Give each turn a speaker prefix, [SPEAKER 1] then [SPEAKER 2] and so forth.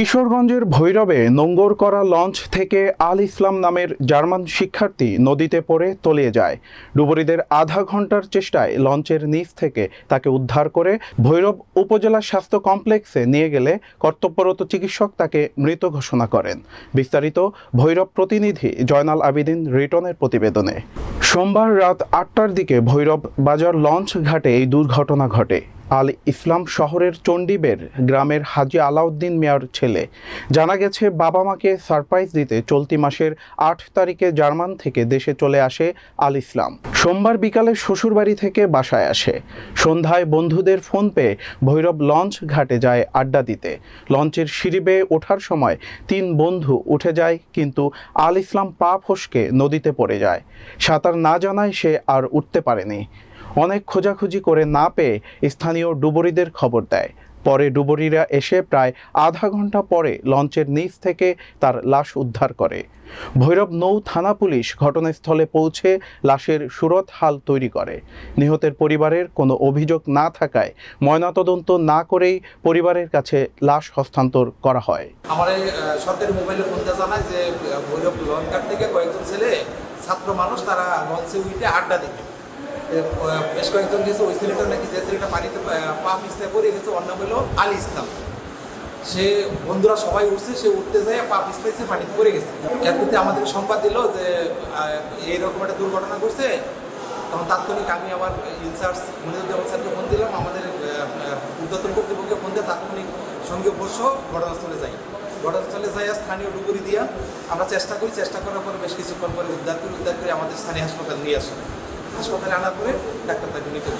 [SPEAKER 1] কিশোরগঞ্জের ভৈরবে নোঙ্গর করা লঞ্চ থেকে আল ইসলাম নামের জার্মান শিক্ষার্থী নদীতে পড়ে তলিয়ে যায়। ডুবুরিদের আধা ঘণ্টার চেষ্টায় লঞ্চের নিচ থেকে তাকে উদ্ধার করে ভৈরব উপজেলা স্বাস্থ্য কমপ্লেক্সে নিয়ে গেলে কর্তব্যরত চিকিৎসক তাকে মৃত ঘোষণা করেন। বিস্তারিত ভৈরব প্রতিনিধি জয়নাল আবিদিন রিটনের প্রতিবেদনে। সোমবার রাত আটটার দিকে ভৈরব বাজার লঞ্চ ঘাটে এই দুর্ঘটনা ঘটে। আল ইসলাম শহরের চণ্ডীবের গ্রামের হাজি আলাউদ্দিন মিয়ার ছেলে। জানা গেছে, বাবা মাকে সারপ্রাইজ দিতে চলতি মাসের আট তারিখে জার্মান থেকে দেশে চলে আসে আল ইসলাম। সোমবার বিকালে শ্বশুরবাড়ি থেকে বাসায় আসে। সন্ধ্যায় বন্ধুদের ফোন পেয়ে ভৈরব লঞ্চ ঘাটে যায় আড্ডা দিতে। লঞ্চের সিঁড়ি বেয়ে ওঠার সময় তিন বন্ধু উঠে যায়, কিন্তু আল ইসলাম পা ফসকে নদীতে পড়ে যায়। সাঁতার না জানায় সে আর উঠতে পারেনি। অনেক খোঁজাখুঁজি করে না পেয়ে স্থানীয় ডুবুরিদের খবর দেয়। পরে ডুবুরিরা এসে প্রায় আধা ঘণ্টা পরে লঞ্চের নিচ থেকে তার লাশ উদ্ধার করে। ভৈরব নৌ থানা পুলিশ ঘটনাস্থলে পৌঁছে লাশের সুরত হাল তৈরি করে। নিহতের পরিবারের কোনো অভিযোগ না থাকায় ময়নাতদন্ত না করেই পরিবারের কাছে লাশ হস্তান্তর করা হয়।
[SPEAKER 2] আমার সরকারি মোবাইলে ফোন দিয়ে জানায় যে ভৈরব লঞ্চঘাট থেকে কয়েকজন ছেলে, ছাত্র মানুষ, তারা লঞ্চে উইটে আড্ডা দিবে। বেশ কয়েকজন গেছে, ওই ছেলেটা নাকি যে ছেলেটা পানিতে পা পিছলে পড়ে গেছে, অন্য হলো আলী ইসলাম। সে বন্ধুরা সবাই উঠছে, সে উঠতে যায়, পা পিছলাইছে পানিতে পড়ে গেছে। এর প্রতি আমাদের সংবাদ দিল যে এইরকম একটা দুর্ঘটনা ঘটছে। তখন তাৎক্ষণিক আমি আমার ইনচার্জ মনিরুদ্দিন স্যারকে ফোন দিলাম, আমাদের ঊর্ধ্বতন কর্তৃপক্ষকে ফোন দিয়ে তাৎক্ষণিক সঙ্গে বসো, ঘটনাস্থলে যাই। ঘটনাস্থলে যাই, স্থানীয় ডুবুরি দিয়া আমরা চেষ্টা করি, চেষ্টা করার পরে বেশ কিছুক্ষণ পরে উদ্ধার করি, উদ্ধার করে আমাদের স্থানীয় হাসপাতাল নিয়ে আসে। হাসপাতালে আনা করে ডাক্তার তাকে নিতে